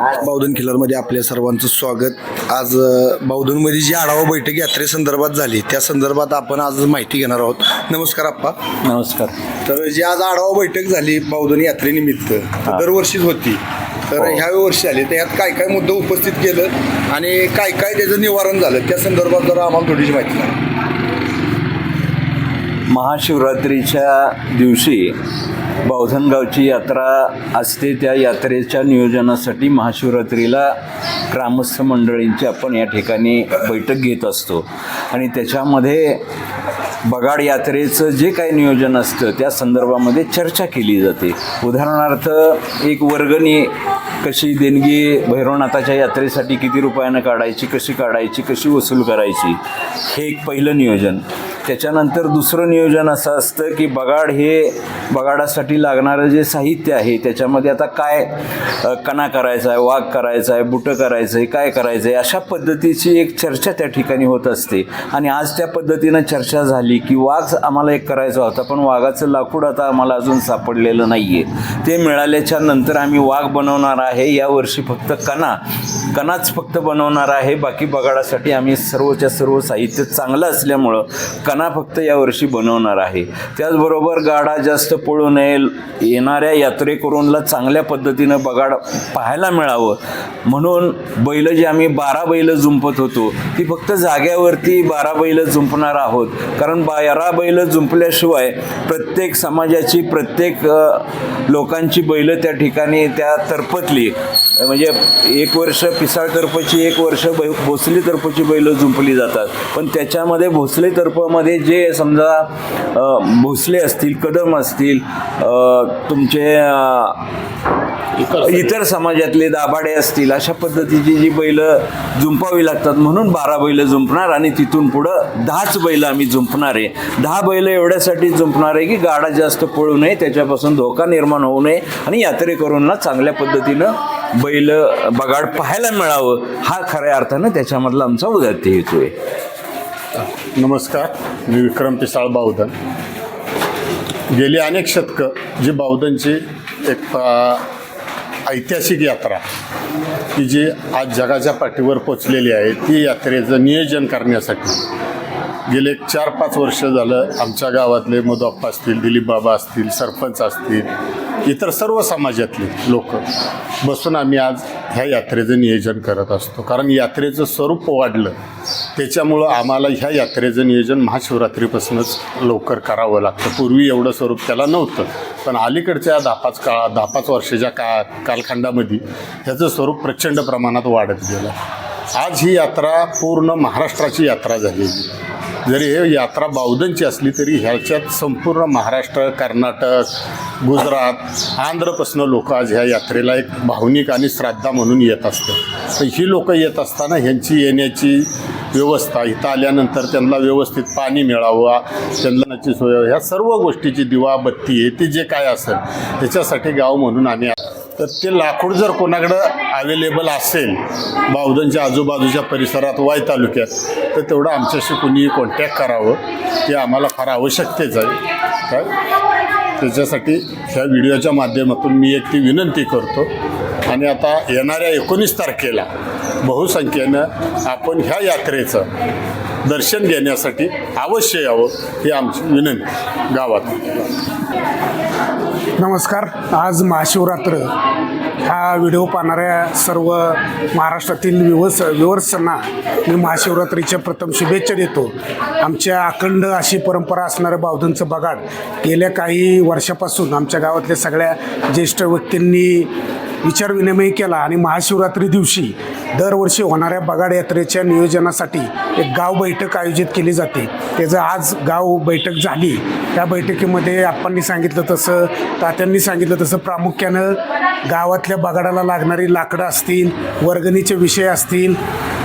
बावधन किल्लरमध्ये आपल्या सर्वांचं स्वागत. आज बावधनमध्ये जी आढावा बैठक यात्रेसंदर्भात झाली त्या संदर्भात आपण आज माहिती घेणार आहोत. नमस्कार आप्पा नमस्कार. तर जी आज आढावा बैठक झाली बावधन यात्रेनिमित्त तर दरवर्षीच होती. तर ह्या वर्षी आली तर यात काय काय मुद्दे उपस्थित केलं आणि काय काय त्याचं निवारण झालं त्या संदर्भात जरा आम्हाला थोडीशी माहिती महाशिवरात्रीच्या दिवशी बावधनगावची यात्रा असते. त्या यात्रेच्या नियोजनासाठी महाशिवरात्रीला ग्रामस्थ मंडळींची आपण या ठिकाणी बैठक घेत असतो. आणि त्याच्यामध्ये बगाड यात्रेचं जे काही नियोजन असतं त्या संदर्भामध्ये चर्चा केली जाते. उदाहरणार्थ एक वर्गणी कशी देणगी भैरवनाथाच्या यात्रेसाठी किती रुपयानं काढायची कशी काढायची कशी वसूल करायची हे एक पहिलं नियोजन. त्याच्यानंतर दुसरं नियोजन असं असतं की बगाड हे बगाडासाठी लागणारं जे साहित्य आहे त्याच्यामध्ये आता काय कणा करायचा आहे वाघ करायचा आहे बुटं करायचं आहे काय करायचं आहे अशा पद्धतीची एक चर्चा त्या ठिकाणी होत असते. आणि आज त्या पद्धतीनं चर्चा झाली की वाघ आम्हाला एक करायचा होता पण वाघाचं लाकूड आता आम्हाला अजून सापडलेलं नाही आहे ते मिळाल्याच्या नंतर आम्ही वाघ बनवणार आहे यावर्षी फक्त कणा कणाच फक्त बनवणार आहे बाकी बगाडासाठी आम्ही सर्वच्या सर्व साहित्य चांगलं असल्यामुळं कणा फक्त यावर्षी बनवणार आहे. त्याचबरोबर गाडा जास्त पळू नये येणाऱ्या यात्रेकरूंना चांगल्या पद्धतीनं बगाड पाहायला मिळावं. म्हणून बैल जी आम्ही बारा बैल जुंपत होतो ती फक्त जाग्यावरती बारा बैल जुंपणार आहोत. कारण बारा बैल जुंपल्याशिवाय प्रत्येक समाजाची प्रत्येक लोकांची बैल त्या ठिकाणी त्या तरपतली म्हणजे एक वर्ष पिसाळ तर्फची एक वर्ष बै भोसले तर्फची बैल जुंपली जातात. पण त्याच्यामध्ये भोसले तर्फमध्ये जे समजा भोसले असतील कदम असतील अ, तुमचे इतर समाजातले दाभाडे असतील अशा पद्धतीची जी बैल जुंपावी लागतात म्हणून बारा बैल जुंपणार आणि तिथून पुढं दहाच बैल आम्ही जुंपणार आहे. दहा बैल एवढ्यासाठी जुंपणार आहे की गाडा जास्त पळू नये त्याच्यापासून धोका निर्माण होऊ नये आणि यात्रेकरूंना चांगल्या पद्धतीनं बैल बगाड पाहायला मिळावं हा खऱ्या अर्थानं त्याच्यामधला आमचा उदात्य हेतू आहे. नमस्कार मी विक्रम पिसाळ बावधन. गेली अनेक शतकं जी बावधनची एक ऐतिहासिक यात्रा की जी आज जगाच्या पाठीवर पोचलेली आहे ती यात्रेचं नियोजन करण्यासाठी. गेले चार पाच वर्ष झालं आमच्या गावातले मधुअप्पा असतील दिलीप बाबा असतील सरपंच असतील इतर सर्व समाजातले लोक बसून आम्ही आज ह्या यात्रेचं नियोजन करत असतो. कारण यात्रेचं स्वरूप वाढलं. त्याच्यामुळं आम्हाला ह्या यात्रेचं नियोजन महाशिवरात्रीपासूनच लवकर करावं लागतं. पूर्वी एवढं स्वरूप त्याला नव्हतं. पण अलीकडच्या दहा पाच काळा दहा पाच वर्षाच्या का कालखंडामध्ये ह्याचं स्वरूप प्रचंड प्रमाणात वाढत गेलं. आज ही यात्रा पूर्ण महाराष्ट्राची यात्रा झालेली जरी हे यात्रा बावधनची असली तरी ह्याच्यात संपूर्ण महाराष्ट्र कर्नाटक गुजरात आंध्रपासून लोक आज ह्या यात्रेला एक भावनिक आणि श्राद्धा म्हणून येत असतात. तर ही लोक येत असताना ह्यांची येण्याची व्यवस्था इथं आल्यानंतर त्यांना व्यवस्थित पाणी मिळावं त्यांनाची सोय ह्या सर्व गोष्टीची दिवा बत्ती आहे ते जे काय असेल त्याच्यासाठी गाव म्हणून आम्ही तर ते लाकूड जर कोणाकडं अवेलेबल असेल बावधनच्या आजूबाजूच्या परिसरात वाय तालुक्यात तर तेवढं आमच्याशी कुणीही कॉन्टॅक्ट करावं. ते आम्हाला फार आवश्यकतेच आहे. काय त्याच्यासाठी ह्या व्हिडिओच्या माध्यमातून मी एक ती विनंती करतो. आणि आता येणाऱ्या एकोणीस तारखेला बहुसंख्येनं आपण ह्या यात्रेचं दर्शन घेण्यासाठी अवश्य यावं ही आमची विनंती गावात. नमस्कार. आज महाशिवरात्र. हा व्हिडिओ पाहणाऱ्या सर्व महाराष्ट्रातील विवस विवर्सांना मी महाशिवरात्रीच्या प्रथम शुभेच्छा देतो. आमच्या अखंड अशी परंपरा असणारं बावधनचं बगाड गेल्या काही वर्षापासून आमच्या गावातल्या सगळ्या ज्येष्ठ व्यक्तींनी विचारविनिमय केला आणि महाशिवरात्री दिवशी दरवर्षी होणाऱ्या बगाड यात्रेच्या नियोजनासाठी एक गाव बैठक आयोजित केली जाते. त्याचं आज गाव बैठक झाली. त्या बैठकीमध्ये आपणनी सांगितलं तसं तात्यांनी सांगितलं तसं प्रामुख्यानं गावातल्या बगाडाला लागणारी लाकडं असतील वर्गणीचे विषय असतील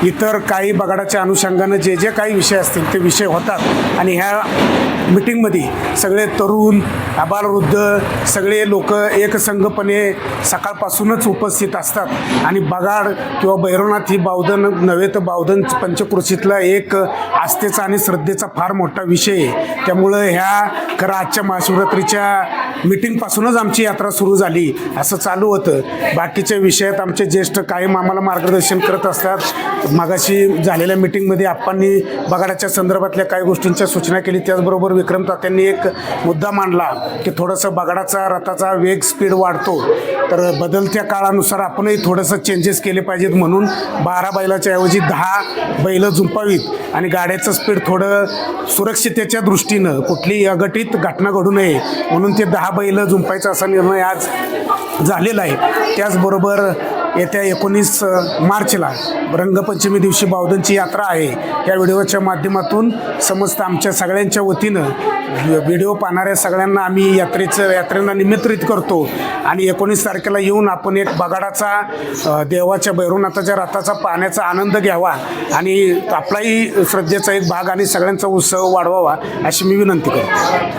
इतर काही बगाडाच्या अनुषंगानं जे जे काही विषय असतील ते विषय होतात. आणि ह्या मिटिंगमध्ये सगळे तरुण आबालवृद्ध सगळे लोक एकसंघपणे सकाळपासूनच उपस्थित असतात. आणि बगाड किंवा भैरवनाथ ही बावधन नव्हे तर बावधन पंचकृषीतला एक आस्थेचा आणि श्रद्धेचा फार मोठा विषय आहे. त्यामुळं ह्या खरं आजच्या महाशिवरात्रीच्या मिटिंगपासूनच आमची यात्रा सुरू झाली. असं चालू होतं. बाकीच्या विषयात आमचे ज्येष्ठ कायम आम्हाला मार्गदर्शन करत असतात. मागाशी झालेल्या मिटिंगमध्ये आप्पांनी बगाडाच्या संदर्भातल्या काही गोष्टींच्या सूचना केली. त्याचबरोबर विक्रम तात्यांनी एक मुद्दा मांडला की थोडंसं बगाडाचा रथाचा वेग स्पीड वाढतो. तर बदलत्या काळानुसार आपणही थोडंसं चेंजेस केले पाहिजेत म्हणून बारा बैलाच्या ऐवजी दहा बैलं झुंपावीत. आणि गाड्याचं स्पीड थोडं सुरक्षितेच्या दृष्टीनं कुठलीही अघटित घटना घडू नये म्हणून ते दहा बैलं झुंपायचा असा निर्णय आज झालेला आहे. त्याचबरोबर येत्या एकोणीस मार्चला रंगपंचमी दिवशी बावधनची यात्रा आहे. या व्हिडिओच्या माध्यमातून समस्त आमच्या सगळ्यांच्या वतीनं व्हिडिओ पाहणाऱ्या सगळ्यांना आम्ही यात्रेचं यात्रेला निमंत्रित करतो. आणि एकोणीस तारखेला येऊन आपण एक बगाडाचा देवाच्या भैरवनाथाच्या रथाचा पाहण्याचा आनंद घ्यावा आणि आपलाही श्रद्धेचा एक भाग आणि सगळ्यांचा उत्सव वाढवावा अशी मी विनंती करतो.